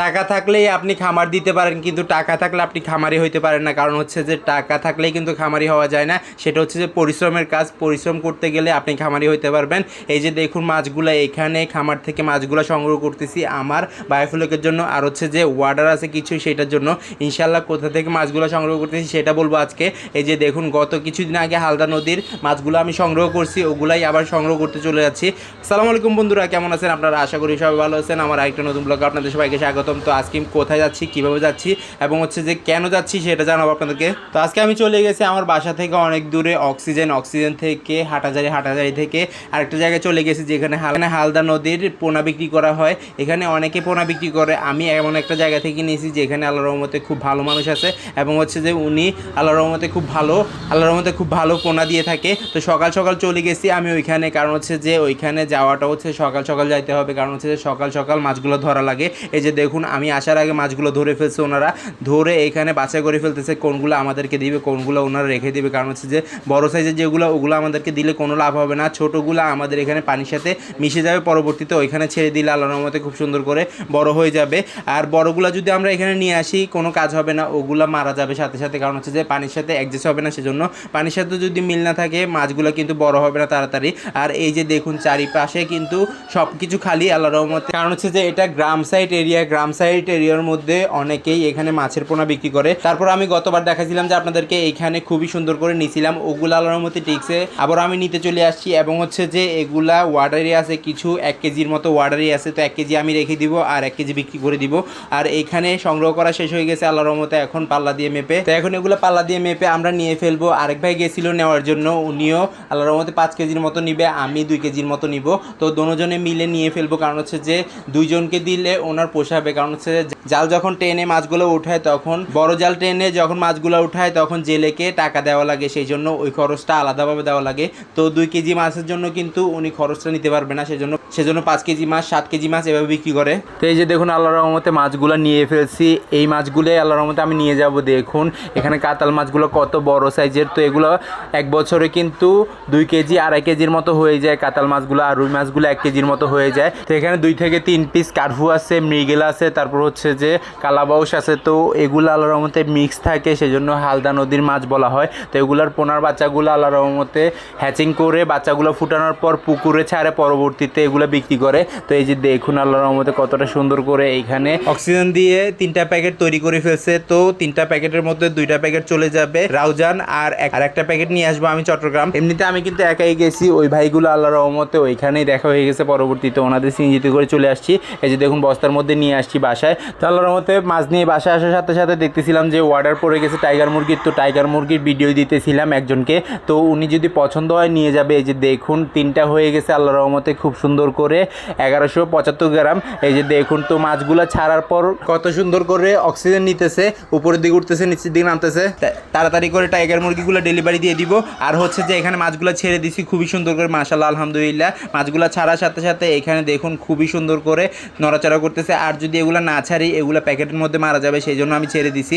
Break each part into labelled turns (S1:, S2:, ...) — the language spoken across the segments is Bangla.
S1: টাকা থাকলেই আপনি খামার দিতে পারেন, কিন্তু টাকা থাকলে আপনি খামারি হইতে পারেন না। কারণ হচ্ছে যে টাকা থাকলেই কিন্তু খামারি হওয়া যায় না। সেটা হচ্ছে যে পরিশ্রমের কাজ। পরিশ্রম করতে গেলে আপনি খামারি হইতে পারবেন। এই যে দেখুন মাছগুলো, এখানে খামার থেকে মাছগুলো সংগ্রহ করতেছি আমার বায়োফুলকের জন্য। আর হচ্ছে যে ওয়ার্ডার আছে কিছু, সেটার জন্য। ইনশাল্লাহ কোথা থেকে মাছগুলো সংগ্রহ করতেছি সেটা বলব আজকে। এই যে দেখুন, গত কিছুদিন আগে হালদা নদীর মাছগুলো আমি সংগ্রহ করছি, ওগুলাই আবার সংগ্রহ করতে চলে যাচ্ছি। সালাম আলাইকুম বন্ধুরা, কেমন আছেন আপনারা? আশা করি সবাই ভালো আছেন। আমার আরেকটা নতুন ব্লগে আপনাদের সবাইকে স্বাগতম। তো আজকে আমি কোথায় যাচ্ছি, কীভাবে যাচ্ছি এবং হচ্ছে যে কেন যাচ্ছি সেটা জানাব আপনাদেরকে। তো আজকে আমি চলে গেছি আমার বাসা থেকে অনেক দূরে অক্সিজেন। অক্সিজেন থেকে হাটাজারি হাটাজারি থেকে আরেকটা জায়গায় চলে গেছি যেখানে হাল- হালদা নদীর পোনা বিক্রি করা হয়। এখানে অনেকে পোনা বিক্রি করে। আমি এমন একটা জায়গা থেকে নিয়েছি যেখানে আল্লাহ রহমতে খুব ভালো মানুষ আছে এবং হচ্ছে যে উনি আল্লাহ রহমতে খুব ভালো আল্লাহ রহমতে খুব ভালো পোনা দিয়ে থাকে। তো সকাল সকাল চলে গেছি আমি ওইখানে। কারণ হচ্ছে যে ওইখানে যাওয়াটা হচ্ছে সকাল সকাল যাইতে হবে। কারণ হচ্ছে যে সকাল সকাল মাছগুলো ধরা লাগে। এই যে দেখুন আমি আসার আগে মাছগুলো ধরে ফেলছে ওনারা। ধরে এখানে বাছাই করে ফেলতেছে কোনগুলো আমাদেরকে দিবে, কোনগুলো ওনারা রেখে দিবে। কারণ হচ্ছে যে, বড় সাইজের যেগুলো, ওগুলো আমাদেরকে দিলে কোনো লাভ হবে না। ছোটোগুলো আমাদের এখানে পানির সাথে মিশে যাবে। পরবর্তীতে ওইখানে ছেড়ে দিলে আল্লাহর মতে খুব সুন্দর করে বড় হয়ে যাবে। আর বড়গুলো যদি আমরা এখানে নিয়ে আসি, কোনো কাজ হবে না। ওগুলো মারা যাবে সাথে সাথে। কারণ হচ্ছে যে, পানির সাথে অ্যাডজাস্ট হবে না সেজন্য পানির সাথে যদি মিল না থাকে, মাছগুলো কিন্তু বড় হবে না তাড়াতাড়ি। আর এই যে, দেখুন, চারিপাশে কিন্তু সব কিছু খালি আল্লাহ রহমতে। কারণ হচ্ছে যে, এটা গ্রাম সাইড এরিয়া গ্রাম সাইড এরিয়ার মধ্যে অনেকেই এখানে মাছের পোনা বিক্রি করে। তারপর আমি গতবার দেখাছিলাম যে আপনাদেরকে এখানে খুবই সুন্দর করে নিছিলাম। ওগুলো আলোর রহমতে টিকছে। আবার আমি নিতে চলে আসছি এবং হচ্ছে যে এগুলা ওয়ার্ডারি আছে, কিছু এক কেজির মতো ওয়ার্ডারি আছে। তো এক কেজি আমি রেখে দিব আর এক কেজি বিক্রি করে দিব। আর এখানে সংগ্রহ করা শেষ হয়ে গেছে আল্লাহর রহমতে এখন পাল্লা দিয়ে মেপে। তো এখন এগুলো পাল্লা দিয়ে মেপে আমরা নিয়ে ফেলব। আরেক ভাই গেছিল নেওয়ার জন্য। উনিও আল্লাহর রহমতে পাঁচ কেজির মতো নিবে, আমি দুই কেজির মতো নিব। তো দোনোজনে মিলে নিয়ে ফেলব। কারণ হচ্ছে যে দুইজনকে দিলে ওনার পোষাবে কারণ হচ্ছে জাল যখন টেনে মাছগুলো উঠায় তখন, বড় জাল টেনে যখন মাছগুলো উঠায় তখন জেলেকে টাকা দেওয়া লাগে। সেই জন্য ওই খরচটা আলাদাভাবে দেওয়া লাগে। তো দুই কেজি মাছের জন্য কিন্তু উনি খরচটা নিতে পারবে না। সেজন্য সেজন্য পাঁচ কেজি মাছ, সাত কেজি মাছ এভাবে বিক্রি করে। তো এই যে দেখুন আল্লাহ রহমতে মাছগুলো নিয়ে ফেলছি। এই মাছগুলোই আল্লাহ রহমতে আমি নিয়ে যাব, দেখুন। এখানে কাতাল মাছগুলো কত বড় সাইজের। তো এগুলো এক বছরে কিন্তু দুই কেজি, আড়াই কেজির মতো হয়ে যায়। কাতাল মাছগুলো আর রুই মাছগুলো এক কেজির মতো হয়ে যায়। তো এখানে দুই থেকে তিন পিস কার্ফু আছে, মৃগেল আছে, তারপর হচ্ছে যে কালাবাউস আছে। তো এগুলো আল্লাহ রহমতে মিক্স থাকে, সেজন্য হালদা নদীর মাছ বলা হয়। তো এগুলোর পোনার বাচ্চাগুলো আল্লাহ রহমতে হ্যাচিং করে বাচ্চাগুলো ফুটানোর পর পুকুরে ছাড়ে, পরবর্তীতে এগুলো বিক্রি করে। তো এই যে দেখুন আল্লাহ রহমতে কতটা সুন্দর করে এইখানে অক্সিজেন দিয়ে তিনটা প্যাকেট তৈরি করে ফেলছে। তো তিনটা প্যাকেটের মধ্যে দুইটা প্যাকেট চলে যাবে রাউজান আর আর একটা প্যাকেট নিয়ে আসব আমি চট্টগ্রাম। এমনিতে আমি কিন্তু একাই গেছি ওই ভাইগুলো আল্লাহ রহমতে ওইখানেই দেখা হয়ে গেছে। পরবর্তীতে ওনাদের সিঞ্জিতে করে চলে আসছি। এই যে দেখুন বস্তার মধ্যে নিয়ে আসছি বাসায়। তো আল্লাহ রহমতে মাছ নিয়ে বাসায় আসার সাথে সাথে দেখতেছিলাম যে অর্ডার পড়ে গেছে টাইগার মুরগির। তো টাইগার মুরগির ভিডিও দিতেছিলাম একজনকে। তো উনি যদি পছন্দ হয় নিয়ে যাবে। এই যে দেখুন তিনটা হয়ে গেছে আল্লাহ রহমতে। খুব সুন্দর করে এগারোশো পঁচাত্তর গ্রাম। এই যে দেখুন তো, মাছগুলো ছাড়ার পর কত সুন্দর করে অক্সিজেন নিতেছে, উপরের দিকে উঠতেছে, নিচের দিকে নামতেছে। তাড়াতাড়ি করে টাইগার মুরগিগুলো ডেলিভারি দিয়ে দিব। আর হচ্ছে যে এখানে মাছগুলো ছেড়ে দিছি, খুবই সুন্দর করে মাশাল্লাহ আলহামদুলিল্লাহ। মাছগুলো ছাড়ার সাথে সাথে এখানে দেখুন খুবই সুন্দর করে নড়াচড়া করতেছে। আর যদি এগুলো না ছাড়ি, এগুলো প্যাকেটের মধ্যে মারা যাবে, সেই জন্য আমি ছেড়ে দিছি।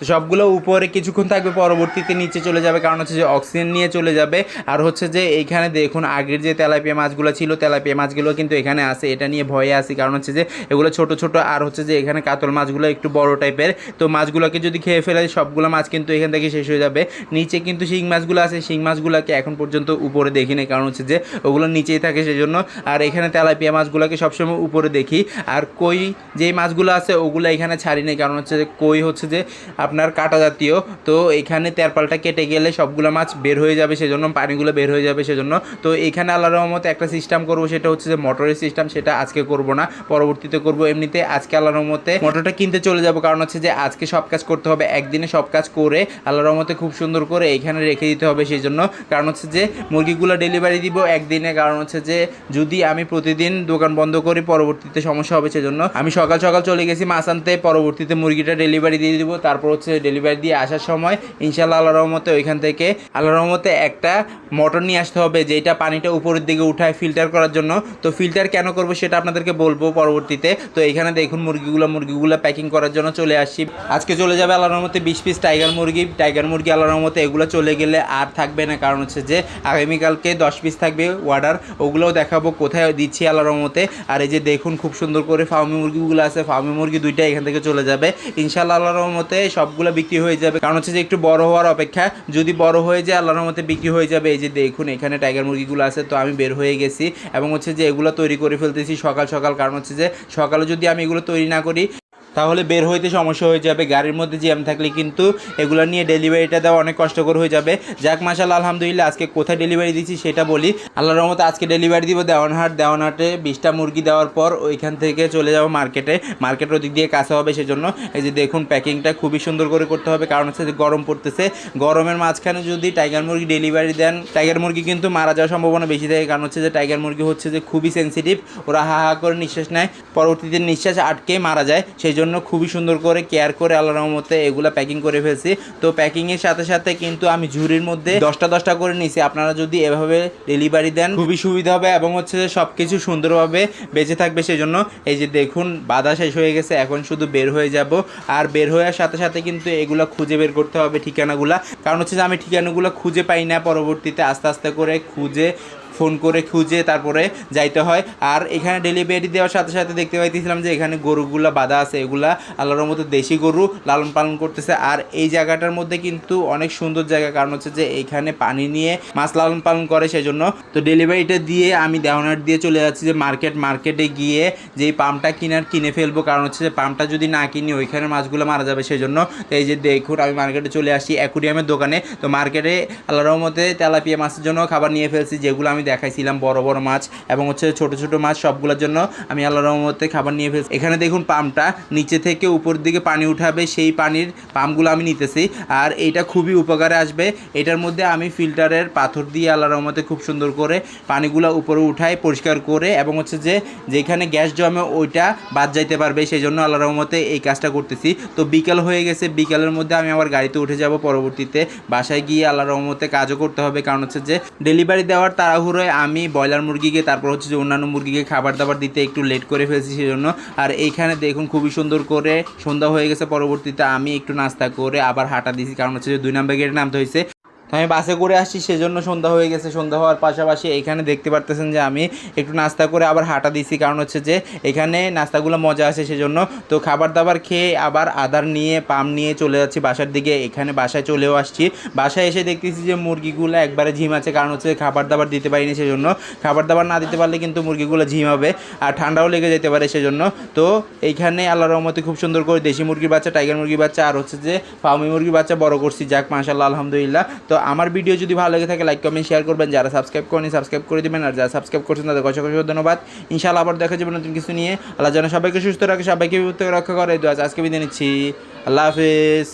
S1: তো সবগুলো উপরে কিছুক্ষণ থাকবে, পরবর্তীতে নিচে চলে যাবে। কারণ হচ্ছে যে অক্সিজেন নিয়ে চলে যাবে। আর হচ্ছে যে এইখানে দেখুন, আগের যে তেলাপিয়া মাছগুলো ছিল, তেলাপিয়া মাছগুলো কিন্তু এখানে আছে। এটা নিয়ে ভয়ে আসি কারণ হচ্ছে যে এগুলো ছোট ছোট, আর হচ্ছে যে এখানে কাতল মাছগুলো একটু বড় টাইপের। তো মাছগুলোকে যদি খেয়ে ফেলে, সবগুলো মাছ কিন্তু এখান থেকে শেষ হয়ে যাবে। নিচে কিন্তু শিং মাছগুলো আছে। শিং মাছগুলোকে এখন পর্যন্ত উপরে দেখি না কারণ হচ্ছে যে ওগুলো নিচেই থাকে সেজন্য। আর এখানে তেলাপিয়া মাছগুলোকে সবসময় উপরে দেখি। আর কই যেই মাছগুলো আছে, ওগুলো এখানে ছাড়ি নেই। কারণ হচ্ছে যে কই হচ্ছে যে আপনার কাটা জাতীয়, তো এখানে তেরপালটা কেটে গেলে সবগুলো মাছ বের হয়ে যাবে, সেজন্য পানিগুলো বের হয়ে যাবে, সেজন্য। তো এখানে আল্লাহ রহমতে একটা সিস্টেম করব, সেটা হচ্ছে যে মোটরের সিস্টেম সেটা আজকে করব না, পরবর্তীতে করব এমনিতে। আজকে আল্লাহ রহমতে মোটরটা কিনতে চলে যাব, কারণ হচ্ছে যে আজকে সব কাজ করতে হবে, একদিনে সব কাজ করে আল্লাহ রহমতে খুব সুন্দর করে এখানে রেখে দিতে হবে সেই জন্য কারণ হচ্ছে যে মুরগিগুলো ডেলিভারি দিব একদিনে, কারণ হচ্ছে যে যদি আমি প্রতিদিন দোকান বন্ধ করি, পরবর্তীতে সমস্যা হবে, সেজন্য। আমি সকাল সকাল চলে গেছি মাছ আনতে, পরবর্তীতে মুরগিটা ডেলিভারি দিয়ে দিব, তারপর হচ্ছে ডেলিভারি দিয়ে আসার সময় ইনশাল্লাহ আল্লাহ রহমতে ওইখান থেকে আল্লাহ রহমতে একটা মোটর নিয়ে আসতে হবে যেটা পানিটা উপরের দিকে উঠায় ফিল্টার করার জন্য। তো ফিল্টার কেন করব সেটা আপনাদেরকে বলব পরবর্তীতে। তো এখানে দেখুন মুরগিগুলো মুরগিগুলো প্যাকিং করার জন্য চলে আসছি। আজকে চলে যাবে আল্লাহর রহমতে বিশ পিস টাইগার মুরগি। টাইগার মুরগি আল্লাহর রহমতে এগুলো চলে গেলে আর থাকবে না। কারণ হচ্ছে যে আগামীকালকে দশ পিস থাকবে অর্ডার ওগুলোও দেখাবো কোথায় দিচ্ছি আল্লাহর রহমতে। আর এই যে দেখুন খুব সুন্দর করে ফার্মি মুরগিগুলো আছে। ফার্মি মুরগি দুইটা এখান থেকে চলে যাবে। ইনশাল্লাহ আল্লাহর রহমতে সবগুলো বিক্রি হয়ে যাবে। কারণ হচ্ছে যে একটু বড় হওয়ার অপেক্ষা। যদি বড় হয়ে যায়, আল্লাহর মতে বিক্রি হয়ে যাবে। এই যে দেখুন, এখানে টাইগার মুরগিগুলো আছে, তো আমি বের হয়ে গেছি। এবং হচ্ছে যে এগুলো তৈরি করে ফেলতেছি সকাল সকাল। কারণ হচ্ছে যে সকালে যদি আমি এগুলো তৈরি না করি তাহলে বের হইতে সমস্যা হয়ে যাবে। গাড়ির মধ্যে জ্যাম থাকলে কিন্তু এগুলো নিয়ে ডেলিভারিটা দেওয়া অনেক কষ্টকর হয়ে যাবে। যাক মাসাল আলহামদুলিল্লাহ, আজকে কোথায় ডেলিভারি দিচ্ছি সেটা বলি। আল্লাহর রহমতে আজকে ডেলিভারি দিব দেওয়ানহাট। দেওয়ানহাটে বিশটা মুরগি দেওয়ার পর ওইখান থেকে চলে যাব মার্কেটে। মার্কেটের ওদিক দিয়ে কাছে হবে সেজন্য। এই যে দেখুন, প্যাকিংটা খুবই সুন্দর করে করতে হবে। কারণ হচ্ছে যে গরম পড়তেছে। গরমের মাঝখানে যদি টাইগার মুরগি ডেলিভারি দেন, টাইগার মুরগি কিন্তু মারা যাওয়ার সম্ভাবনা বেশি থাকে। কারণ হচ্ছে যে টাইগার মুরগি হচ্ছে যে খুবই সেন্সিটিভ। ওরা হা হা করে নিঃশ্বাস নেয়। পরবর্তীতে নিঃশ্বাস আটকে মারা যায়। সেই জন্য খুবই সুন্দর করে কেয়ার করে আল্লাহ রহমতে এগুলো প্যাকিং করে ফেলছি। তো প্যাকিংয়ের সাথে সাথে কিন্তু আমি ঝুড়ির মধ্যে দশটা দশটা করে নিয়েছি আপনারা যদি এভাবে ডেলিভারি দেন, খুবই সুবিধা হবে এবং হচ্ছে যে সব কিছু সুন্দরভাবে বেঁচে থাকবে সেই জন্য এই যে দেখুন, বাধা শেষ হয়ে গেছে, এখন শুধু বের হয়ে যাব। আর বের হওয়ার সাথে সাথে কিন্তু এগুলো খুঁজে বের করতে হবে ঠিকানাগুলা। কারণ হচ্ছে যে আমি ঠিকানাগুলো খুঁজে পাই না পরবর্তীতে, আস্তে আস্তে করে খুঁজে ফোন করে খুঁজে তারপরে যাইতে হয়। আর এখানে ডেলিভারি দেওয়ার সাথে সাথে দেখতে পাইতেছিলাম যে এখানে গরুগুলা বাঁধা আছে। এগুলা আল্লাহর মতো দেশি গরু লালন পালন করতেছে। আর এই জায়গাটার মধ্যে কিন্তু অনেক সুন্দর জায়গা। কারণ হচ্ছে যে এখানে পানি নিয়ে মাছ লালন পালন করে সেজন্য। তো ডেলিভারিটা দিয়ে আমি দেওয়ানার দিয়ে চলে যাচ্ছি যে মার্কেট মার্কেটে গিয়ে যেই পাম্পটা কিনার কিনে ফেলব। কারণ হচ্ছে যে পাম্পটা যদি না কিনি ওইখানে মাছগুলো মারা যাবে সেজন্য। তো এই যে দেখুন, আমি মার্কেটে চলে আসি অ্যাকুরিয়ামের দোকানে। তো মার্কেটে আল্লাহর রহমতে তেলাপিয়া মাছের জন্য খাবার নিয়ে ফেলছি, যেগুলো আমি দেখাইছিলাম বড় বড় মাছ এবং হচ্ছে ছোট ছোট মাছ সবগুলোর জন্য আমি আল্লাহর রহমতে খাবার নিয়ে ফেলছি। এখানে দেখুন পাম্পটা নিচে থেকে উপর দিকে পানি উঠাবে, সেই পানির পাম্পগুলো আমি নিতেছি। আর এইটা খুবই উপকারে আসবে। এটার মধ্যে আমি ফিল্টারের পাথর দিয়ে আল্লাহর রহমতে খুব সুন্দর করে পানিগুলো উপরে উঠাই পরিষ্কার করে এবং হচ্ছে যে যেখানে গ্যাস জমে ওইটা বাদ যাইতে পারবে সেই জন্য আল্লাহ রহমতে এই কাজটা করতেছি। তো বিকাল হয়ে গেছে, বিকালের মধ্যে আমি আবার গাড়িতে উঠে যাব পরবর্তীতে। বাসায় গিয়ে আল্লাহ রহমতে কাজও করতে হবে, কারণ হচ্ছে যে ডেলিভারি দেওয়ার তাড়াহুড়োয় আমি ব্রয়লার মুরগিকে, তারপর হচ্ছে যে অন্যান্য মুরগিকে খাবার দাবার দিতে একটু লেট করে ফেলছি সেজন্য। আর এইখানে দেখুন খুবই সুন্দর করে সন্ধ্যা হয়ে গেছে, পরবর্তীতে আমি একটু নাস্তা করে আবার হাঁটা দিয়েছি। কারণ হচ্ছে যে দুই নাম্বার গেটে নামতে হয়েছে। তো আমি বাসে করে আসছি, সেজন্য সন্ধ্যা হয়ে গেছে। সন্ধ্যা হওয়ার পাশাপাশি এখানে দেখতে পারতেছেন যে আমি একটু নাস্তা করে আবার হাঁটা দিছি। কারণ হচ্ছে যে এখানে নাস্তাগুলো মজা আছে সেজন্য তো খাবার দাবার খেয়ে আবার আদার নিয়ে, পাম নিয়ে চলে যাচ্ছি বাসার দিকে। এখানে বাসায় চলেও আসছি। বাসায় এসে দেখতেছি যে মুরগিগুলো একবারে ঝিম আছে। কারণ হচ্ছে খাবার দাবার দিতে পারিনি, সেজন্য খাবার দাবার না দিতে পারলে কিন্তু মুরগিগুলো ঝিম হবে আর ঠান্ডাও লেগে যেতে পারে, সেজন্য তো এইখানে আল্লাহর রহমতে খুব সুন্দর করে দেশি মুরগির বাচ্চা, টাইগার মুরগির বাচ্চা, আর হচ্ছে যে ফার্মি মুরগির বাচ্চা বড় করছি। যাক মাশাল্লাহ আলহামদুলিল্লাহ। তো আমার ভিডিও যদি ভালো লেগে থাকে লাইক কমেন্ট শেয়ার করবেন। যারা সাবস্ক্রাইব করেনি সাবস্ক্রাইব করে দেবেন। আর যারা সাবস্ক্রাইব করছেন, তাদের কষ্ট কষা ধন্যবাদ। ইনশাআল্লাহ আবার দেখা যাবে নতুন কিছু নিয়ে। আল্লাহ যেন সবাইকে সুস্থ রাখে, সবাইকে বিপদ রক্ষা করে। দু আজকে বিদায় নিচ্ছি। আল্লাহ হাফিজ।